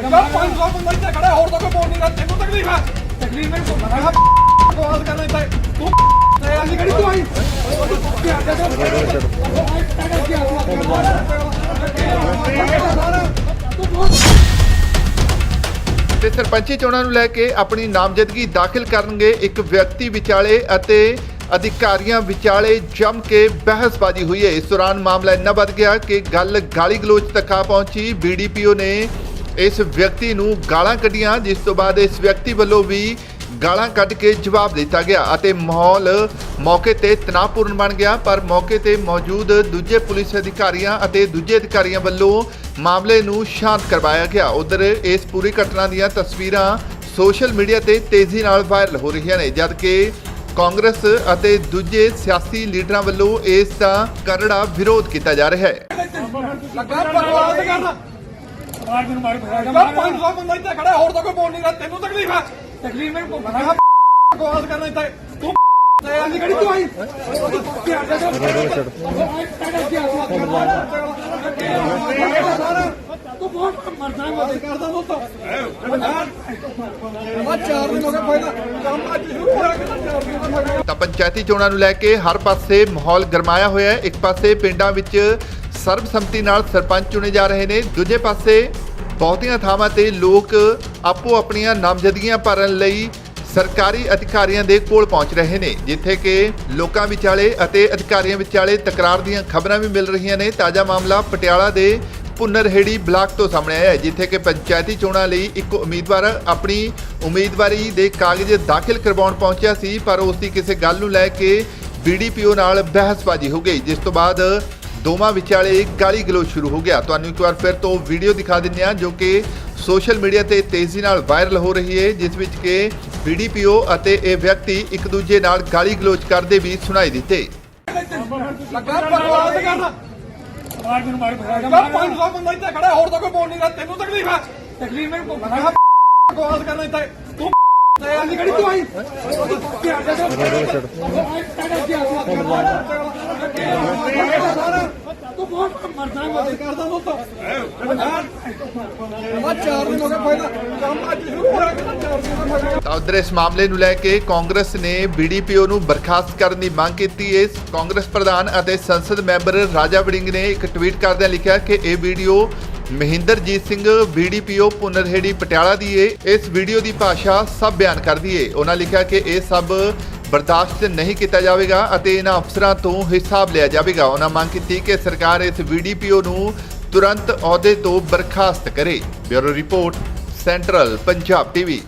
ਯਾਰ 500 ਬੰਦਾ ਇੱਥੇ ਖੜਾ ਹੋਰ ਤਾਂ ਕੋਈ ਬੋਲ ਨਹੀਂ ਰਿਹਾ, ਤੈਨੂੰ ਤਕਲੀਫ ਹੈ ਤਕਲੀਫ ਮੈਨੂੰ ਕੋਈ ਮੈਂ ਬਕਵਾਸ ਕਰਨਾ ਇੱਥੇ ਤੂੰ ਤੇ ਅਸੀਂ ਕਿਹੜੀ ਤੂੰ ਆਈ ਤੇ ਸਰਪੰਚੀ ਚੋਣਾਂ ਨੂੰ ਲੈ ਕੇ ਆਪਣੀ ਨਾਮਜ਼ਦਗੀ ਦਾਖਲ ਕਰਨਗੇ ਇੱਕ ਵਿਅਕਤੀ ਵਿਚਾਲੇ ਅਤੇ ਅਧਿਕਾਰੀਆਂ ਵਿਚਾਲੇ ਜੰਮ ਕੇ ਬਹਿਸਬਾਜ਼ੀ ਹੋਈ ਹੈ। ਇਸ ਦੌਰਾਨ ਮਾਮਲਾ ਇੰਨਾ ਵੱਧ ਗਿਆ ਕਿ ਗੱਲ ਗਾਲੀ ਗਲੋਚ ਤੱਕ ਆ ਪਹੁੰਚੀ। ਬੀਡੀਪੀਓ ਨੇ ਇਸ ਵਿਅਕਤੀ ਨੂੰ ਗਾਲਾਂ ਕੱਢੀਆਂ, ਜਿਸ ਤੋਂ ਬਾਅਦ ਇਸ ਵਿਅਕਤੀ ਵੱਲੋਂ ਵੀ ਗਾਲਾਂ ਕੱਢ ਕੇ ਜਵਾਬ ਦਿੱਤਾ ਗਿਆ ਅਤੇ ਮਾਹੌਲ ਮੌਕੇ ਤੇ ਤਣਾਅਪੂਰਨ ਬਣ ਗਿਆ। ਪਰ ਮੌਕੇ ਤੇ ਮੌਜੂਦ ਦੂਜੇ ਪੁਲਿਸ ਅਧਿਕਾਰੀਆਂ ਅਤੇ ਦੂਜੇ ਅਧਿਕਾਰੀਆਂ ਵੱਲੋਂ ਮਾਮਲੇ ਨੂੰ ਸ਼ਾਂਤ ਕਰਵਾਇਆ ਗਿਆ। ਉਧਰ ਇਸ ਪੂਰੀ ਘਟਨਾ ਦੀਆਂ ਤਸਵੀਰਾਂ ਸੋਸ਼ਲ ਮੀਡੀਆ ਤੇ ਤੇਜ਼ੀ ਨਾਲ ਵਾਇਰਲ ਹੋ ਰਹੀਆਂ ਨੇ, ਜਦਕਿ ਕਾਂਗਰਸ ਅਤੇ ਦੂਜੇ ਸਿਆਸੀ ਲੀਡਰਾਂ ਵੱਲੋਂ ਇਸ ਦਾ ਕਰੜਾ ਵਿਰੋਧ ਕੀਤਾ ਜਾ ਰਿਹਾ ਹੈ। ਲੱਗਾ ਬਕਵਾਸ ਕਰਨਾ ਆਵਾਜ਼ ਮੈਨੂੰ ਮਾਰ। ਯਾਰ 500 ਬੰਦਾ ਇੱਥੇ ਖੜਾ ਹੋਰ ਤਾਂ ਕੋਈ ਬੋਲ ਨਹੀਂ ਰਿਹਾ ਤੈਨੂੰ ਤਕਲੀਫ ਹੈ ਤਕਲੀਫ ਮੈਨੂੰ ਕੋਈ ਮੈਂ ਬਕਵਾਸ ਕਰਨਾ ਇੱਥੇ। ਤੂੰ ਤੇ ਅਸੀਂ ਕਿਹੜੀ ਤੂੰ ਆਈ। ਤੂੰ ਬਹੁਤ ਮਰਦਾ ਹੈ ਕਰਦਾ ਤੂੰ ਤਾਂ ਆ ਚਾਰ ਦਿਨ ਹੋ ਗਏ ਪਹਿਲਾਂ ਕੰਮ ਅੱਜ ਸ਼ੁਰੂ ਹੋਇਆ ਕਿ ਚਾਰ ਦਿਨ ਹੋ ਗਏ। ਤਾਂ ਪੰਚਾਇਤੀ ਚੋਣਾਂ ਨੂੰ ਲੈ ਕੇ ਹਰ ਪਾਸੇ ਮਾਹੌਲ ਗਰਮਾਇਆ ਹੋਇਆ ਹੈ। ਇੱਕ ਪਾਸੇ ਪਿੰਡਾਂ ਵਿੱਚ ਸਰਬਸੰਮਤੀ ਨਾਲ ਸਰਪੰਚ ਚੁਣੇ ਜਾ ਰਹੇ ਨੇ। ਦੂਜੇ ਪਾਸੇ ਬਹੁਤੀਆਂ ਥਾਵਾਂ ਤੇ ਲੋਕ ਆਪੋ ਆਪਣੀਆਂ ਨਾਮਜ਼ਦਗੀਆਂ ਭਰਨ ਲਈ ਸਰਕਾਰੀ ਅਧਿਕਾਰੀਆਂ ਦੇ ਕੋਲ ਪਹੁੰਚ ਰਹੇ ਨੇ, ਜਿੱਥੇ ਕਿ ਲੋਕਾਂ ਵਿਚਾਲੇ ਅਤੇ ਅਧਿਕਾਰੀਆਂ ਵਿਚਾਲੇ ਤਕਰਾਰ ਦੀਆਂ ਖਬਰਾਂ ਵੀ ਮਿਲ ਰਹੀਆਂ ਨੇ। ਤਾਜ਼ਾ ਮਾਮਲਾ ਪਟਿਆਲਾ ਦੇ ਪੁਨਰਹੇੜੀ ਬਲਾਕ ਤੋਂ ਸਾਹਮਣੇ ਆਇਆ ਹੈ, ਜਿੱਥੇ ਕਿ ਪੰਚਾਇਤੀ ਚੋਣਾਂ ਲਈ ਇੱਕ ਉਮੀਦਵਾਰ ਆਪਣੀ ਉਮੀਦਵਾਰੀ ਦੇ ਕਾਗਜ਼ ਦਾਖਲ ਕਰਵਾਉਣ ਪਹੁੰਚਿਆ ਸੀ, ਪਰ ਉਸ ਦੀ ਕਿਸੇ ਗੱਲ ਨੂੰ ਲੈ ਕੇ ਬੀਡੀਪੀਓ ਨਾਲ ਬਹਿਸਬਾਜ਼ੀ ਹੋ ਗਈ, ਜਿਸ ਤੋਂ ਬਾਅਦ ਦੋਵਾਂ ਵਿਚਾਲੇ ਗਾਲੀ ਗਲੋਚ ਸ਼ੁਰੂ ਹੋ ਗਿਆ। ਤੁਹਾਨੂੰ ਇੱਕ ਵਾਰ ਫਿਰ ਤੋਂ ਵੀਡੀਓ ਦਿਖਾ ਦਿੰਦੇ ਹਾਂ ਜੋ ਕਿ ਸੋਸ਼ਲ ਮੀਡੀਆ ਤੇ ਤੇਜ਼ੀ ਨਾਲ ਵਾਇਰਲ ਹੋ ਰਹੀ ਹੈ, ਜਿਸ ਵਿੱਚ ਕਿ ਬੀਡੀਪੀਓ ਅਤੇ ਇਹ ਵਿਅਕਤੀ ਇੱਕ ਦੂਜੇ ਨਾਲ ਗਾਲੀ ਗਲੋਚ ਕਰਦੇ ਵੀ ਸੁਣਾਈ ਦਿੱਤੇ। ਲੱਗਾ ਬਕਵਾਸ ਕਰਨਾ ਆਵਾਜ਼ ਮੈਨੂੰ ਮਾਰ ਯਾਰ 500 ਬੰਦਾ ਇੱਥੇ ਖੜਾ ਹੋਰ ਤਾਂ ਕੋਈ ਬੋਲ ਨਹੀਂ ਰਿਹਾ ਤੈਨੂੰ ਤਕਲੀਫ ਹੈ ਤਕਲੀਫ ਮੈਨੂੰ ਕੋਈ ਬਕਵਾਸ ਕਰਨਾ ਇੱਥੇ ਤੂੰ ਤੇ ਅਸੀਂ ਕਿਹੜੀ ਤੂੰ ਆਈ ਤੂੰ ਬਹੁਤ ਮਰਦਾ ਹੈ ਕਰਦਾ ਤੂੰ ਤਾਂ ਆ ਚਾਰ ਦਿਨ ਹੋ ਗਏ ਪਹਿਲਾਂ ਕੰਮ ਅੱਜ ਸ਼ੁਰੂ ਹੋਇਆ ਕਿ ਚਾਰ ਦਿਨ ਹੋ ਗਏ ਤਾਂ ਉਧਰ ਇਸ ਮਾਮਲੇ ਨੂੰ ਲੈ ਕੇ ਕਾਂਗਰਸ ਨੇ ਬੀਡੀਪੀਓ ਨੂੰ ਬਰਖਾਸਤ ਕਰਨ ਦੀ ਮੰਗ ਕੀਤੀ। ਹੈ ਕਾਂਗਰਸ ਪ੍ਰਧਾਨ ਅਤੇ ਸੰਸਦ ਮੈਂਬਰ ਰਾਜਾ ਵੜਿੰਗ ਨੇ ਇੱਕ ਟਵੀਟ ਕਰਦਿਆਂ ਲਿਖਿਆ ਕਿ ਇਹ ਵੀਡੀਓ ਮਹਿੰਦਰਜੀਤ ਸਿੰਘ ਬੀਡੀਪੀਓ ਪੁਨਰਹੇੜੀ ਪਟਿਆਲਾ ਦੀ ਹੈ ਇਸ ਵੀਡੀਓ ਦੀ ਭਾਸ਼ਾ ਸਭ ਬਿਆਨ ਕਰਦੀ ਏ। ਉਹਨਾਂ ਲਿਖਿਆ ਕਿ ਇਹ ਸਭ ਬਰਦਾਸ਼ਤ ਨਹੀਂ ਕੀਤਾ ਜਾਵੇਗਾ ਅਤੇ ਇਹਨਾਂ ਅਫਸਰਾਂ ਤੋਂ ਹਿਸਾਬ ਲਿਆ ਜਾਵੇਗਾ। ਉਹਨਾਂ ਮੰਗ ਕੀਤੀ ਕਿ ਸਰਕਾਰ ਇਸ ਬੀਡੀਪੀਓ ਨੂੰ ਤੁਰੰਤ ਅਹੁਦੇ ਤੋਂ ਬਰਖਾਸਤ ਕਰੇ। Bureau report, central Punjab TV.